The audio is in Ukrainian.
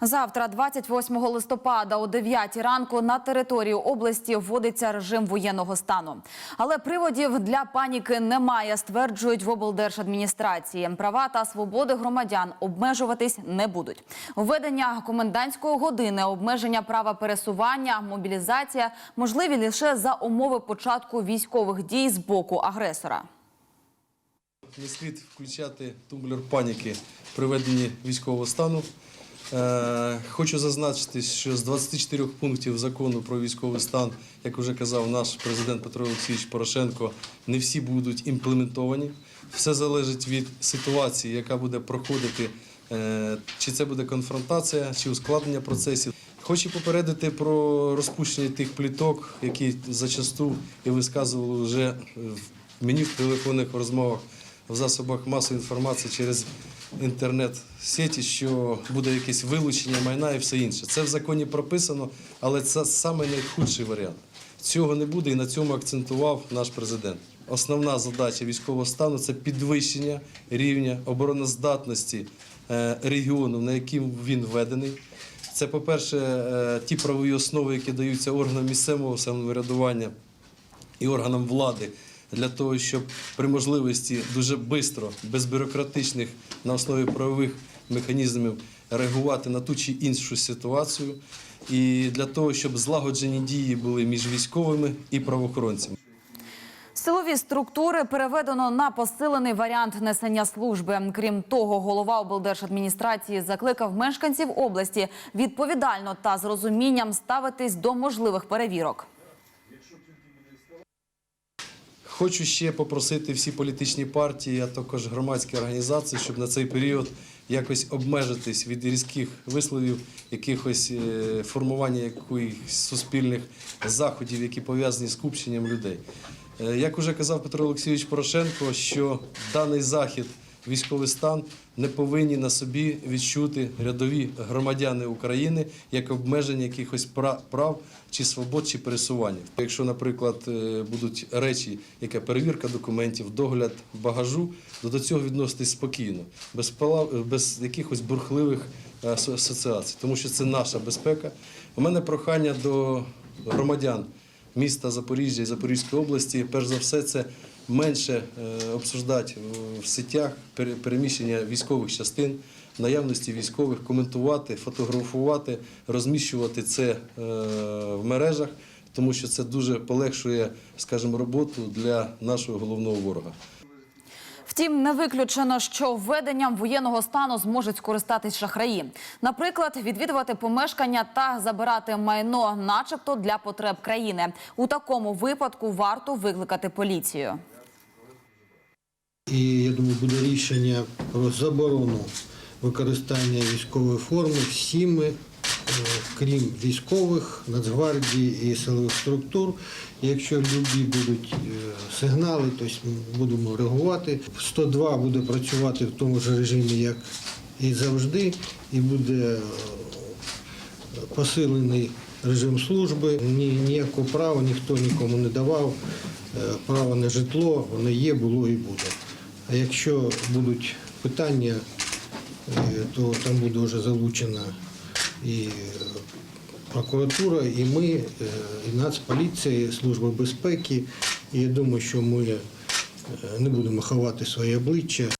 Завтра, 28 листопада, о 9 ранку на територію області вводиться режим воєнного стану. Але приводів для паніки немає, стверджують в облдержадміністрації. Права та свободи громадян обмежуватись не будуть. Введення комендантської години, обмеження права пересування, мобілізація можливі лише за умови початку військових дій з боку агресора. Не слід включати тумблер паніки при веденні військового стану. Е, Хочу зазначити, що з 24 пунктів закону про військовий стан, як вже казав наш президент Петро Олексійович Порошенко, не всі будуть імплементовані. Все залежить від ситуації, яка буде проходити, е, чи це буде конфронтація, чи ускладнення процесів. Хочу попередити про розпущення тих пліток, які зачасту і висказували вже в мені в телефонних розмовах в засобах масової інформації через інтернет-сеті, що буде якесь вилучення майна і все інше. Це в законі прописано, але це саме найхудший варіант. Цього не буде і на цьому акцентував наш президент. Основна задача військового стану це підвищення рівня обороноздатності е, регіону, на яким він введений. Це, по-перше, е, ті правові основи, які даються органам місцевого самоврядування і органам влади для того, щоб при можливості дуже швидко, без бюрократичних на основі правових механізмів реагувати на ту чи іншу ситуацію, і для того, щоб злагоджені дії були між військовими і правоохоронцями. Силові структури переведено на посилений варіант несення служби. Крім того, голова облдержадміністрації закликав мешканців області відповідально та з розумінням ставитись до можливих перевірок. Хочу ще попросити всі політичні партії, а також громадські організації, щоб на цей період якось обмежитись від різких висловів, якихось е, формування якихось суспільних заходів, які пов'язані з купченням людей. Е, Як уже казав Петро Олексійович Порошенко, що даний захід, військовий стан, не повинні на собі відчути рядові громадяни України як обмеження якихось пра- прав чи свобод, чи пересування. Якщо, наприклад, е, будуть речі, яка перевірка документів, догляд багажу, то до цього відноситись спокійно, без пала- без якихось бурхливих е, асоціацій, тому що це наша безпека. У мене прохання до громадян міста Запоріжжя і Запорізької області, перш за все, це менше е, обсуждати в сетях пере- переміщення військових частин, наявності військових, коментувати, фотографувати, розміщувати це е, в мережах, тому що це дуже полегшує, скажімо, роботу для нашого головного ворога. Втім, не виключено, що введенням воєнного стану зможуть скористатись шахраї. Наприклад, відвідувати помешкання та забирати майно, начебто для потреб країни. У такому випадку варто викликати поліцію. І я думаю, буде рішення про заборону використання військової форми всіми, е, крім військових, Нацгвардії і силових структур. Якщо любі будуть е, сигнали, то будемо реагувати. 102 буде працювати в тому ж режимі, як і завжди, і буде е, посилений режим служби. Ні, ніякого права ніхто нікому не давав. Право на житло, воно є, було і буде. А якщо будуть питання, е, то там буде вже залучена і прокуратура, і ми, е, і Нацполіція, і Служба безпеки. І я думаю, що ми е, не будемо ховати своє обличчя